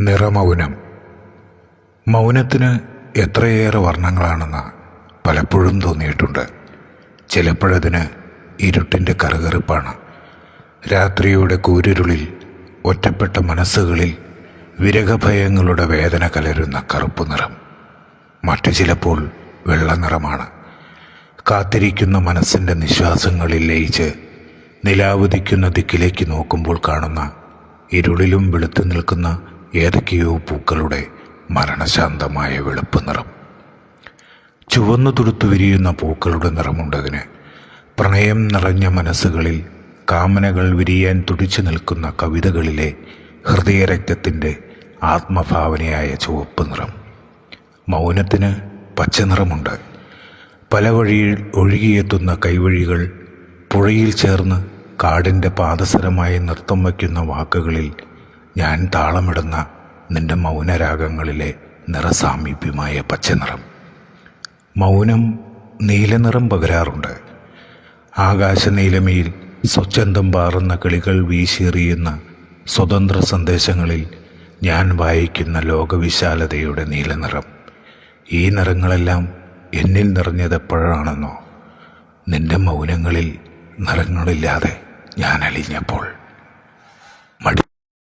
നിറമൗനം. മൗനത്തിന് എത്രയേറെ വർണങ്ങളാണെന്ന് പലപ്പോഴും തോന്നിയിട്ടുണ്ട്. ചിലപ്പോഴതിന് ഇരുട്ടിന്റെ കറുകറുപ്പാണ്. രാത്രിയുടെ കൂരിരുളിൽ ഒറ്റപ്പെട്ട മനസ്സുകളിൽ വിരഹഭയങ്ങളുടെ വേദന കലരുന്ന കറുപ്പ് നിറം. മറ്റു ചിലപ്പോൾ വെള്ള നിറമാണ്. കാത്തിരിക്കുന്ന മനസ്സിന്റെ നിശ്വാസങ്ങളിൽ ലയിച്ച് നിലാവുദിക്കുന്ന ദിക്കിലേക്ക് നോക്കുമ്പോൾ കാണുന്ന ഇരുളിലും വെളുത്തു നിൽക്കുന്ന ഏതൊക്കെയോ പൂക്കളുടെ മരണശാന്തമായ വെളുപ്പ് നിറം. ചുവന്നു തുടുത്തു വിരിയുന്ന പൂക്കളുടെ നിറമുണ്ടതിന് പ്രണയം നിറഞ്ഞ മനസ്സുകളിൽ കാമനകൾ വിരിയാൻ തുടിച്ചു നിൽക്കുന്ന കവിതകളിലെ ഹൃദയരക്തത്തിന്റെ ആത്മഭാവനയായ ചുവപ്പ് നിറം. മൗനത്തിന് പച്ച നിറമുണ്ട്. പല വഴിയിൽ ഒഴുകിയെത്തുന്ന കൈവഴികൾ പുഴയിൽ ചേർന്ന് കാടിന്റെ പാദസരമായി നൃത്തം വയ്ക്കുന്ന വാക്കുകളിൽ ഞാൻ താളമിടുന്ന നിന്റെ മൗനരാഗങ്ങളിലെ നിറസാമീപ്യമായ പച്ചനിറം. മൗനം നീലനിറം പകരാറുണ്ട്. ആകാശനീലമയിൽ സ്വച്ഛന്തം പാറുന്ന കിളികൾ വീശിയെറിയുന്ന സ്വതന്ത്ര സന്ദേശങ്ങളിൽ ഞാൻ വായിക്കുന്ന ലോകവിശാലതയുടെ നീലനിറം. ഈ നിറങ്ങളെല്ലാം എന്നിൽ നിറഞ്ഞതെപ്പോഴാണെന്നോ നിന്റെ മൗനങ്ങളിൽ നിറങ്ങളില്ലാതെ ഞാൻ അലിഞ്ഞപ്പോൾ.